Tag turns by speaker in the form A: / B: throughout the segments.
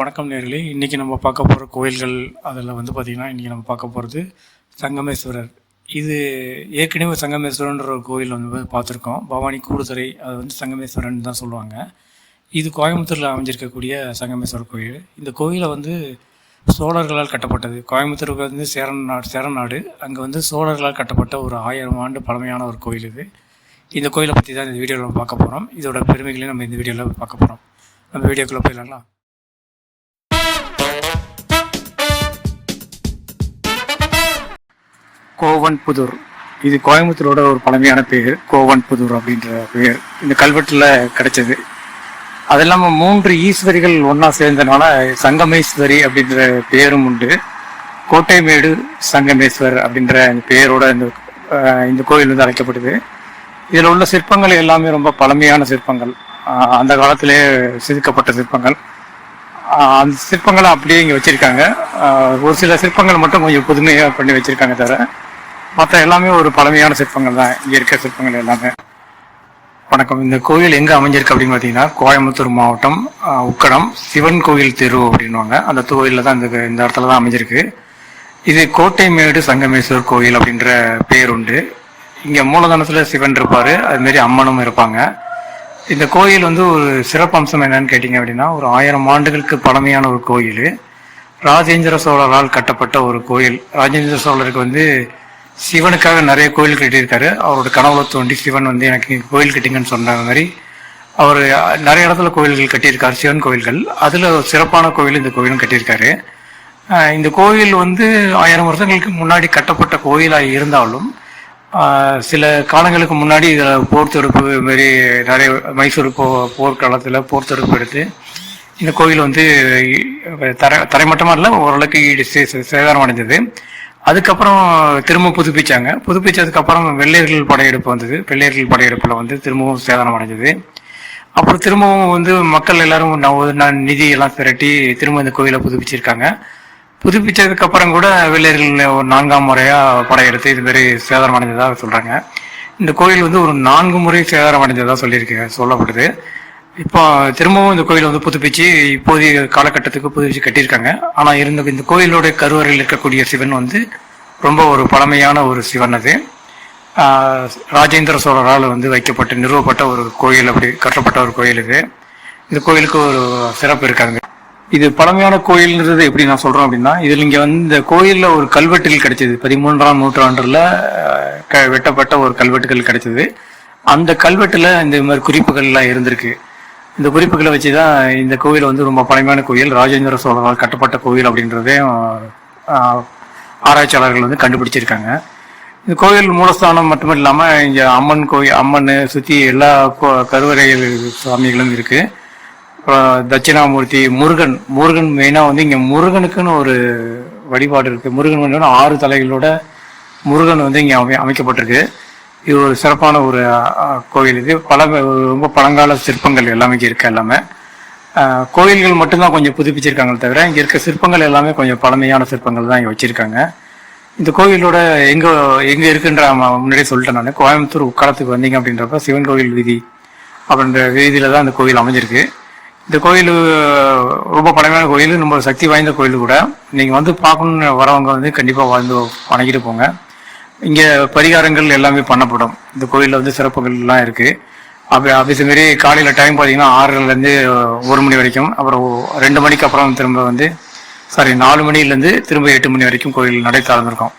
A: வணக்கம் நேர்களே. இன்றைக்கி நம்ம பார்க்க போகிற கோயில்கள் அதில் வந்து பார்த்திங்கன்னா இன்றைக்கி நம்ம பார்க்க போகிறது சங்கமேஸ்வரர். இது ஏற்கனவே சங்கமேஸ்வரன்ற ஒரு கோயில் வந்து பார்த்துருக்கோம். பவானி கூடுதுறை அது வந்து சங்கமேஸ்வரன் தான் சொல்லுவாங்க. இது கோயம்புத்தூரில் அமைஞ்சிருக்கக்கூடிய சங்கமேஸ்வரர் கோயில். இந்த கோயிலை வந்து சோழர்களால் கட்டப்பட்டது. கோயம்புத்தூருக்கு வந்து சேரன் நாடு சேரன் நாடு. அங்கே வந்து சோழர்களால் கட்டப்பட்ட ஒரு ஆயிரம் ஆண்டு பழமையான ஒரு கோயில் இது. இந்த கோயிலை பற்றி தான் இந்த வீடியோவில் நம்ம பார்க்க போகிறோம் இதோட பெருமைகளையும் நம்ம இந்த வீடியோவில் பார்க்க போகிறோம் நம்ம வீடியோக்குள்ளே போயிடலாம் கோவன் புதூர் இது கோயம்புத்தூரோட ஒரு பழமையான பேர் கோவன் புதூர் அப்படின்ற பேர். இந்த கல்வெட்டில் கிடைச்சது. அது இல்லாமல் மூன்று ஈஸ்வரிகள் ஒன்றா சேர்ந்தனால சங்கமேஸ்வரி அப்படின்ற பேரும் உண்டு. கோட்டைமேடு சங்கமேஸ்வர் அப்படின்ற அந்த பேரோட இந்த இந்த கோயில் வந்து அழைக்கப்படுது இதில் உள்ள சிற்பங்கள் எல்லாமே ரொம்ப பழமையான சிற்பங்கள். அந்த காலத்திலே செதுக்கப்பட்ட சிற்பங்கள். அந்த சிற்பங்களை அப்படியே இங்கே வச்சுருக்காங்க. ஒரு சில சிற்பங்கள் மட்டும் கொஞ்சம் புதுமையாக பண்ணி வச்சுருக்காங்க தவிர மற்ற எல்லாமே ஒரு பழமையான சிற்பங்கள் தான். இங்கே இருக்க சிற்பங்கள் எல்லாமே. வணக்கம். இந்த கோயில் எங்கே அமைஞ்சிருக்கு அப்படின்னு பார்த்தீங்கன்னா கோயம்புத்தூர் மாவட்டம் உக்கடம் சிவன் கோயில் தெரு அப்படின்வாங்க அந்த கோயிலில் தான் இந்த இந்த இடத்துல தான் அமைஞ்சிருக்கு. இது கோட்டைமேடு சங்கமேஸ்வர் கோயில் அப்படின்ற பேர் உண்டு. இங்கே மூலதனத்தில் சிவன் இருப்பார். அதுமாரி அம்மனும் இருப்பாங்க. இந்த கோயில் வந்து ஒரு சிறப்பம்சம் என்னன்னு கேட்டிங்க அப்படின்னா ஒரு ஆயிரம் ஆண்டுகளுக்கு பழமையான ஒரு கோயில் ராஜேந்திர சோழரால் கட்டப்பட்ட ஒரு கோயில் ராஜேந்திர சோழருக்கு வந்து சிவனுக்காக நிறைய கோயில் கட்டியிருக்காரு. அவரோட கனவுல தோண்டி சிவன் வந்து எனக்கு கோயில் கட்டிங்கன்னு சொன்ன மாதிரி அவர் நிறைய இடத்துல கோயில்கள் கட்டியிருக்காரு. சிவன் கோயில்கள். அதில் சிறப்பான கோயில் இந்த கோயிலும் கட்டியிருக்காரு. இந்த கோயில் வந்து ஆயிரம் வருஷங்களுக்கு முன்னாடி கட்டப்பட்ட கோயிலாக இருந்தாலும் சில காலங்களுக்கு முன்னாடி இதில் போர் தொடுப்பு மாரி நிறைய மைசூர் போ போர்க்காலத்தில் போர் தொடுப்பு எடுத்து இந்த கோயில் வந்து தரை தரைமட்டமாக இல்லை ஓரளவுக்கு ஈடு சே- சேதாரம் அடைஞ்சது அதுக்கப்புறம் திரும்ப புதுப்பிச்சாங்க. புதுப்பிச்சதுக்கப்புறம் வெள்ளையர்கள் படையெடுப்பு வந்தது. வெள்ளையர்கள் படையெடுப்பில் வந்து திரும்பவும் சேதாரம் அடைஞ்சது. அப்புறம் திரும்பவும் வந்து மக்கள் எல்லாரும் ந- ந- நிதி எல்லாம் திரட்டி திரும்ப இந்த கோயிலை புதுப்பிச்சிருக்காங்க. புதுப்பிச்சதுக்கு அப்புறம் கூட வெள்ளையர்கள் ஒரு நான்காம் முறையா படையெடுத்து இது மாதிரி சேதாரம் அடைஞ்சதா சொல்றாங்க. இந்த கோயில் வந்து ஒரு நான்கு முறை சேதாரம் அடைஞ்சதா சொல்லியிருக்கு சொல்லப்படுது. இப்போ திரும்பவும் இந்த கோயில் வந்து புதுப்பிச்சு இப்போதைய காலகட்டத்துக்கு புதுப்பிச்சு கட்டியிருக்காங்க. ஆனா இருந்த இந்த கோயிலோட கருவறையில் இருக்கக்கூடிய சிவன் வந்து ரொம்ப ஒரு பழமையான ஒரு சிவன் அது. ராஜேந்திர சோழரால் வந்து வைக்கப்பட்டு நிறுவப்பட்ட ஒரு கோயில் அப்படி கட்டப்பட்ட ஒரு கோயில் இது. இந்த கோயிலுக்கு ஒரு சிறப்பு இருக்காங்க. இது பழமையான கோயில்ன்றது எப்படி நான் சொல்றேன் அப்படின்னா இதில் இங்க வந்து இந்த கோயில்ல ஒரு கல்வெட்டில் கிடைச்சது. பதிமூன்றாம் நூற்றாண்டுல க- வெட்டப்பட்ட ஒரு கல்வெட்டுகள் கிடைச்சது. அந்த கல்வெட்டுல இந்த மாதிரி குறிப்புகள்லாம் இருந்திருக்கு. இந்த குறிப்புகளை வச்சு தான் இந்த கோவில் வந்து ரொம்ப பழமையான கோயில். ராஜேந்திர சோழரால் கட்டப்பட்ட கோயில் அப்படின்றதையும் ஆராய்ச்சியாளர்கள் வந்து கண்டுபிடிச்சிருக்காங்க. இந்த கோயில் மூலஸ்தானம் மட்டும் இல்லாம இங்க அம்மன் கோயில் அம்மன் சுத்தி எல்லா கோ- கருவறை சுவாமிகளும் இருக்கு. தட்சிணாமூர்த்தி முருகன் முருகன் மெயினா வந்து இங்க முருகனுக்குன்னு ஒரு வழிபாடு இருக்கு. முருகன் ஆறு தலைகளோட முருகன் வந்து இங்க அமை அமைக்கப்பட்டிருக்கு. இது ஒரு சிறப்பான ஒரு கோயில் இது. பல ரொம்ப பழங்கால சிற்பங்கள் எல்லாமே இங்கே இருக்கு எல்லாமே. கோயில்கள் மட்டும்தான் கொஞ்சம் புதுப்பிச்சிருக்காங்களே தவிர இங்கே இருக்க சிற்பங்கள் எல்லாமே கொஞ்சம் பழமையான சிற்பங்கள் தான் இங்கே வச்சுருக்காங்க. இந்த கோயிலோட எங்கே எங்கே இருக்குன்ற முன்னாடியே சொல்லிட்டேன் நான். கோயம்புத்தூர் உக்காலத்துக்கு வந்தீங்க அப்படின்றப்ப சிவன் கோயில் வீதி அப்படின்ற வீதியில் தான் இந்த கோயில் அமைஞ்சிருக்கு. இந்த கோயில் ரொம்ப பழமையான கோயில் ரொம்ப சக்தி வாய்ந்த கோயில் கூட. நீங்கள் வந்து பார்க்கணுன்னு வரவங்க வந்து கண்டிப்பாக வாழ்ந்து வணங்கிட்டு போங்க. இங்கே பரிகாரங்கள் எல்லாமே பண்ணப்படும். இந்த கோயிலில் வந்து சிறப்புகள்லாம் இருக்குது அப்போ அப்படி மாரி காலையில் டைம் பார்த்தீங்கன்னா ஆறுலேருந்து ஒரு மணி வரைக்கும் அப்புறம் ரெண்டு மணிக்கு அப்புறம் திரும்ப வந்து சாரி நாலு மணிலேருந்து திரும்ப எட்டு மணி வரைக்கும் கோயில் நடை திறந்துருக்கோம்.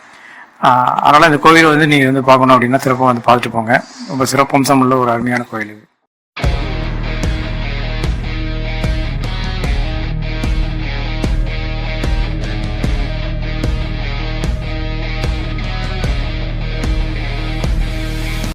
A: அதனால் இந்த கோயில் வந்து நீங்கள் வந்து பார்க்கணும் அப்படின்னா சிறப்பாக வந்து பார்த்துட்டு போங்க. ரொம்ப சிறப்பம்சம் உள்ள ஒரு அருமையான கோயில் இது.